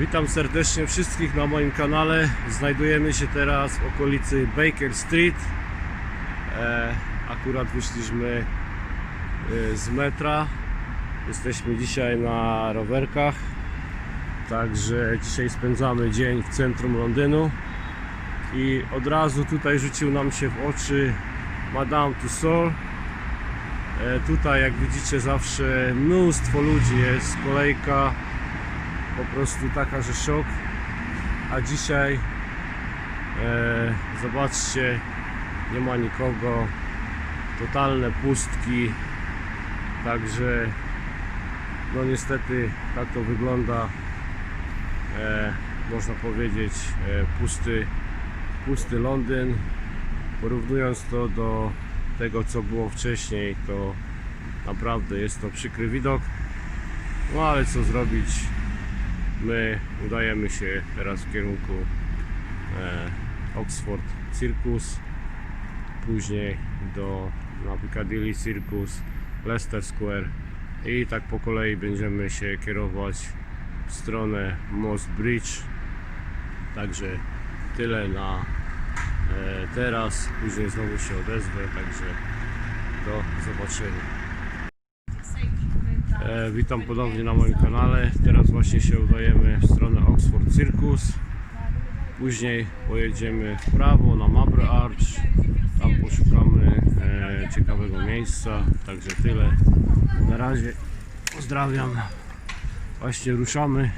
Witam serdecznie wszystkich na moim kanale. Znajdujemy się teraz w okolicy Baker Street. E, akurat wyszliśmy e, z metra. Jesteśmy dzisiaj na rowerkach. Także dzisiaj spędzamy dzień w centrum Londynu. I od razu tutaj rzucił nam się w oczy Madame Tussauds. E, tutaj jak widzicie zawsze mnóstwo ludzi jest, kolejka po prostu taka, że szok. A dzisiaj e, zobaczcie, nie ma nikogo, totalne pustki. Także no niestety tak to wygląda. E, można powiedzieć e, pusty, pusty Londyn. Porównując to do tego co było wcześniej, to naprawdę jest to przykry widok. No ale co zrobić? My udajemy się teraz w kierunku e, Oxford Circus, później do na Piccadilly Circus, Leicester Square i tak po kolei będziemy się kierować w stronę Moss Bridge. Także tyle na e, teraz, później znowu się odezwę, także do zobaczenia. E, witam ponownie na moim kanale. Teraz właśnie się udajemy w stronę Oxford Circus. Później pojedziemy w prawo na Marble Arch. Tam poszukamy e, ciekawego miejsca. Także tyle. Na razie pozdrawiam. Właśnie ruszamy.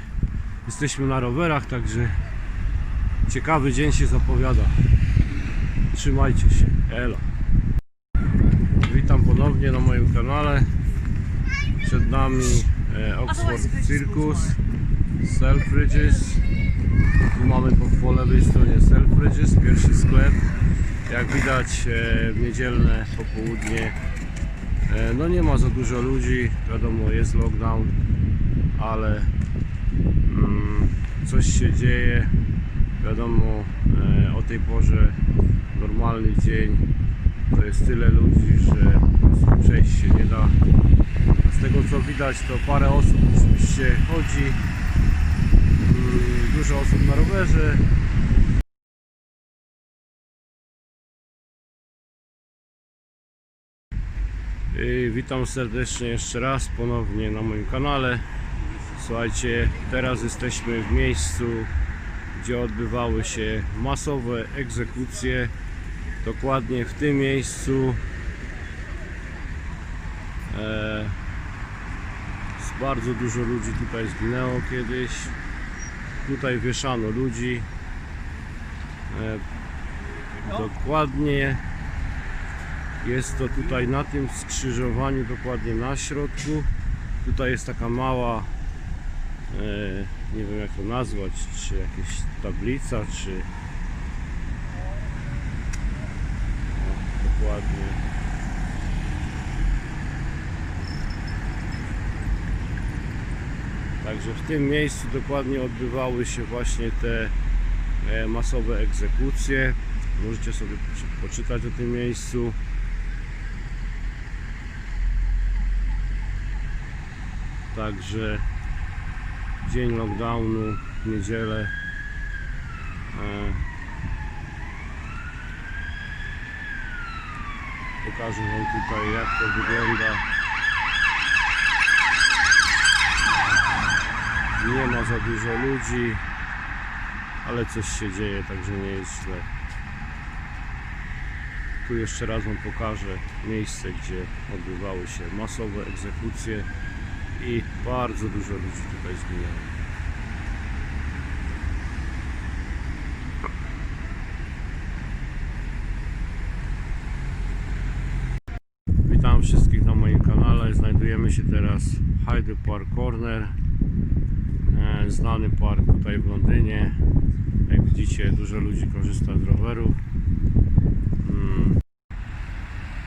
Jesteśmy na rowerach, także ciekawy dzień się zapowiada. Trzymajcie się. Elo. Witam ponownie na moim kanale. Przed nami e, Oxford Circus, Selfridges. Tu mamy po, lewej stronie Selfridges, pierwszy sklep. Jak widać e, w niedzielne popołudnie e, no nie ma za dużo ludzi, wiadomo jest lockdown, ale mm, coś się dzieje. Wiadomo o tej porze normalny dzień to jest tyle ludzi, że przejść się nie da. Z tego co widać to parę osób oczywiście chodzi, mm, dużo osób na rowerze. I witam serdecznie jeszcze raz ponownie na moim kanale. Słuchajcie, teraz jesteśmy w miejscu, gdzie odbywały się masowe egzekucje. Dokładnie w tym miejscu e, bardzo dużo ludzi tutaj zginęło kiedyś. Tutaj wieszano ludzi. E, dokładnie jest to tutaj na tym skrzyżowaniu, dokładnie na środku. Tutaj jest taka mała, e, nie wiem jak to nazwać, czy jakaś tablica, czy dokładnie. Także w tym miejscu dokładnie odbywały się właśnie te e, masowe egzekucje. Możecie sobie poczy- poczytać o tym miejscu. Także dzień lockdownu, niedzielę. E, Pokażę Wam tutaj jak to wygląda. Nie ma za dużo ludzi, ale coś się dzieje, także nie jest źle. Tu jeszcze raz Wam pokażę miejsce, gdzie odbywały się masowe egzekucje i bardzo dużo ludzi tutaj zginęło. Witam wszystkich na moim kanale. Znajdujemy się teraz w Hyde Park Corner. Znany park tutaj w Londynie. Jak widzicie, dużo ludzi korzysta z rowerów. Mm.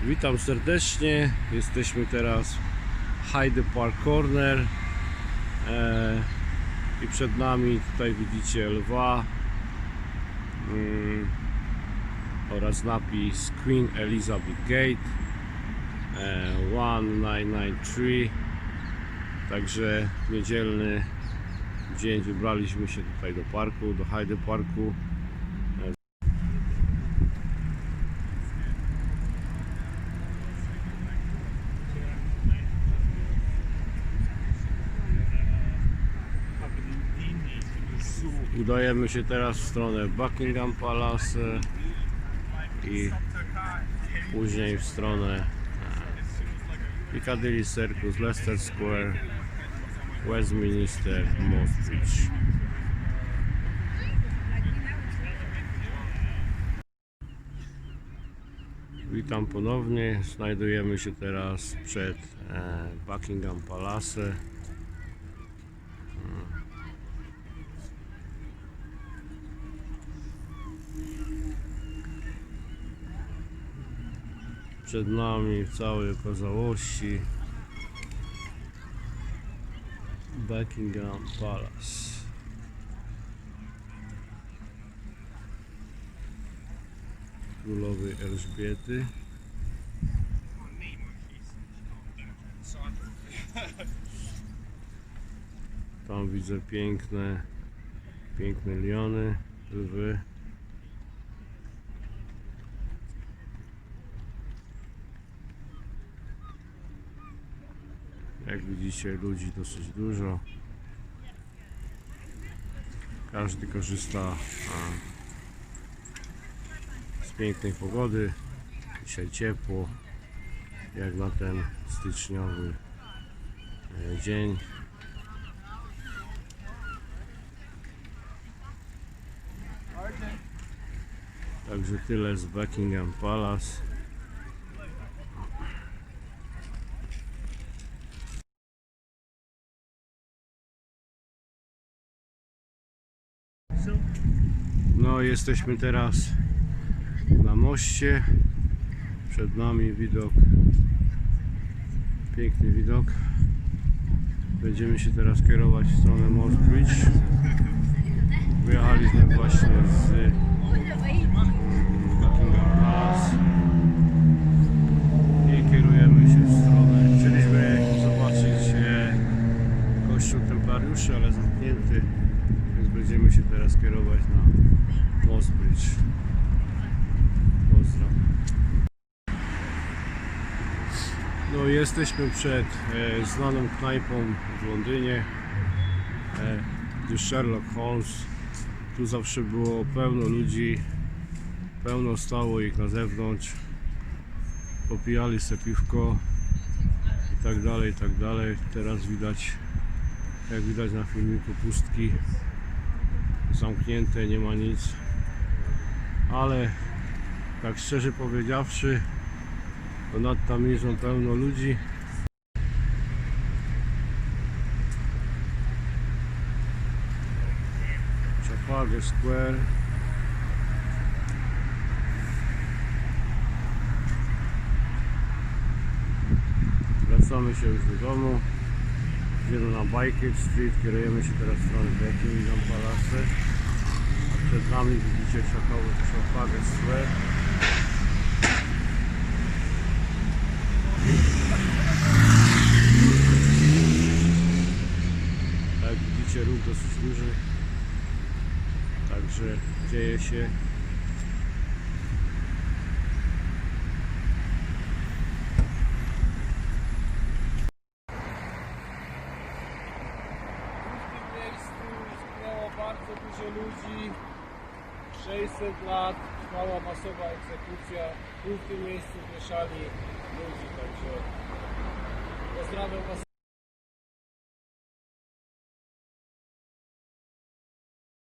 Witam serdecznie. Jesteśmy teraz w Hyde Park Corner. E, I przed nami tutaj widzicie lwa mm, oraz napis Queen Elizabeth Gate e, 1993. Także niedzielny dzień wybraliśmy się tutaj do parku, do Hyde Parku. Udajemy się teraz w stronę Buckingham Palace i później w stronę e, Piccadilly Circus, Leicester Square, Westminster, Most Bridge. Witam ponownie. Znajdujemy się teraz przed e, Buckingham Palace. Przed nami w całej okazałości Buckingham Palace. Królowej Elżbiety. Tam widzę piękne, piękne liony, lwy. Jak widzicie, ludzi dosyć dużo. Każdy korzysta z pięknej pogody. Dzisiaj ciepło, jak na ten styczniowy e, dzień. Także tyle z Buckingham Palace. No, jesteśmy teraz na moście. Przed nami widok, piękny widok. Będziemy się teraz kierować w stronę Most Bridge. Wyjechaliśmy właśnie z Buckingham Palace i kierujemy się w stronę. Chcieliśmy zobaczyć e, kościół templariuszy, ale zamknięty, więc będziemy się teraz kierować na Most. Pozdro. No jesteśmy przed e, znaną knajpą w Londynie e, The Sherlock Holmes. Tu zawsze było pełno ludzi, pełno stało ich na zewnątrz. Popijali se piwko i tak dalej, i tak dalej. Teraz widać, jak widać na filmiku, pustki zamknięte, nie ma nic. Ale tak szczerze powiedziawszy, to nad tamizą pełno ludzi. Trafalgar Square. Wracamy się już do domu. Jedziemy na Baker Street, kierujemy się teraz w stronę Buckingham Palace. A przed nami widzicie Trafalgar Trafalgar Square. Jak widzicie ruch dosyć duży. Także dzieje się. W tym miejscu zginęło bardzo dużo ludzi. 600 lat trwała masowa egzekucja. W tym miejscu wieszali ludzi, także pozdrawiam Was